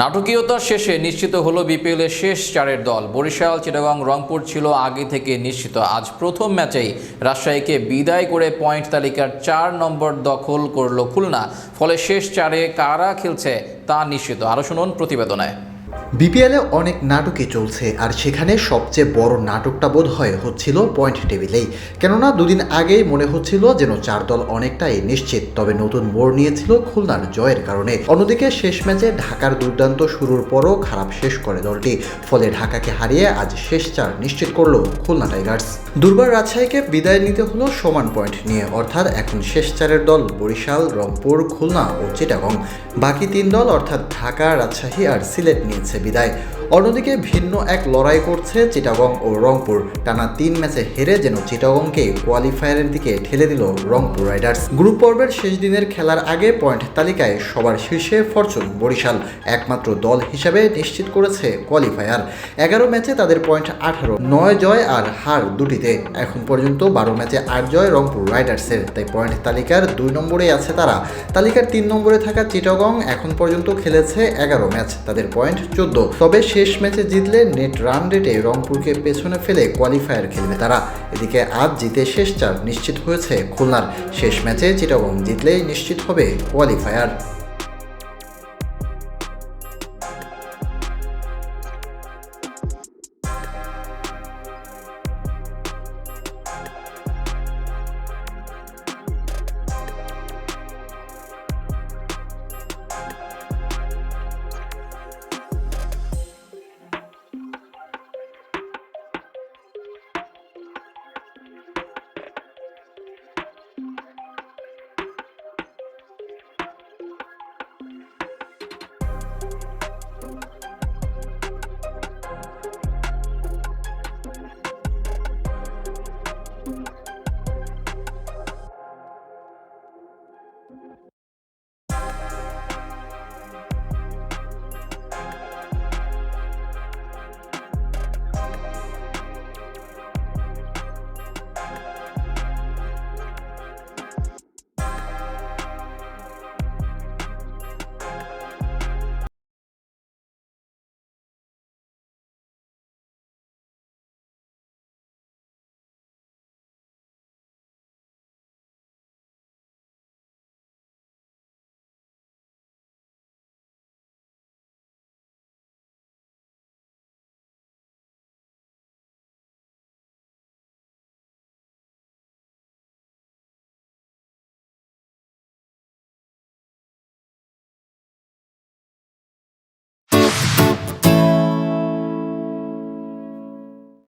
নাটকীয়তার শেষে নিশ্চিত হলো বিপিএলের শেষ চারের দল। বরিশাল, চিটাগাং, রংপুর ছিল আগে থেকে নিশ্চিত। আজ প্রথম ম্যাচেই রাজশাহীকে বিদায় করে পয়েন্ট তালিকার চার নম্বর দখল করল খুলনা। ফলে শেষ চারে কারা খেলছে তা নিশ্চিত। আরও শুনুন প্রতিবেদনায়। বিপিএলে অনেক নাটকই চলছে, আর সেখানে সবচেয়ে বড় নাটকটা বোধ হয় হচ্ছিল পয়েন্ট টেবিলেই কেননা দুদিন আগেই মনে হচ্ছিল যেন চার দল অনেকটাই নিশ্চিত, তবে নতুন মোড় নিয়েছিল খুলনার জয়ের কারণে। অন্যদিকে শেষ ম্যাচে ঢাকার দুর্দান্ত শুরুর পরও খারাপ শেষ করে দলটি, ফলে ঢাকাকে হারিয়ে আজ শেষ চার নিশ্চিত করল খুলনা টাইগার্স। দুর্বার রাজশাহীকে বিদায় নিতে হলো সমান পয়েন্ট নিয়ে, অর্থাৎ এখন শেষ চারের দল বরিশাল, রংপুর, খুলনা ও চিটাগং। বাকি তিন দল, অর্থাৎ ঢাকা, রাজশাহী আর সিলেট নিয়েছে বিদায়। অন্যদিকে ভিন্ন এক লড়াই করছে চিটাগং ও রংপুর। টানা তিন ম্যাচে হেরে যেন চিটাগংকে কোয়ালিফায়ারের দিকে ঠেলে দিল রংপুর রাইডার্স। গ্রুপ পর্বের শেষ দিনের খেলার আগে পয়েন্ট তালিকায় সবার শীর্ষে ফরচুন, বরিশাল। একমাত্র দল হিসাবে নিশ্চিত করেছে কোয়ালিফায়ার। এগারো ম্যাচে তাদের পয়েন্ট আঠারো, নয় জয় আর হার দুটিতে। এখন পর্যন্ত বারো ম্যাচে আট জয় রংপুর রাইডার্সের, তাই পয়েন্ট তালিকার দুই নম্বরে আছে তারা। তালিকার তিন নম্বরে থাকা চিটাগং এখন পর্যন্ত খেলেছে এগারো ম্যাচ, তাদের পয়েন্ট চোদ্দ। তবে শেষ ম্যাচে জিতলে নেট রান রেটে রংপুরকে পেছনে ফেলে কোয়ালিফায়ার খেলবে তারা। এদিকে আজ জিতে শেষ চার নিশ্চিত হয়েছে খুলনার। শেষ ম্যাচে চিটাগং জিতলেই নিশ্চিত হবে কোয়ালিফায়ার।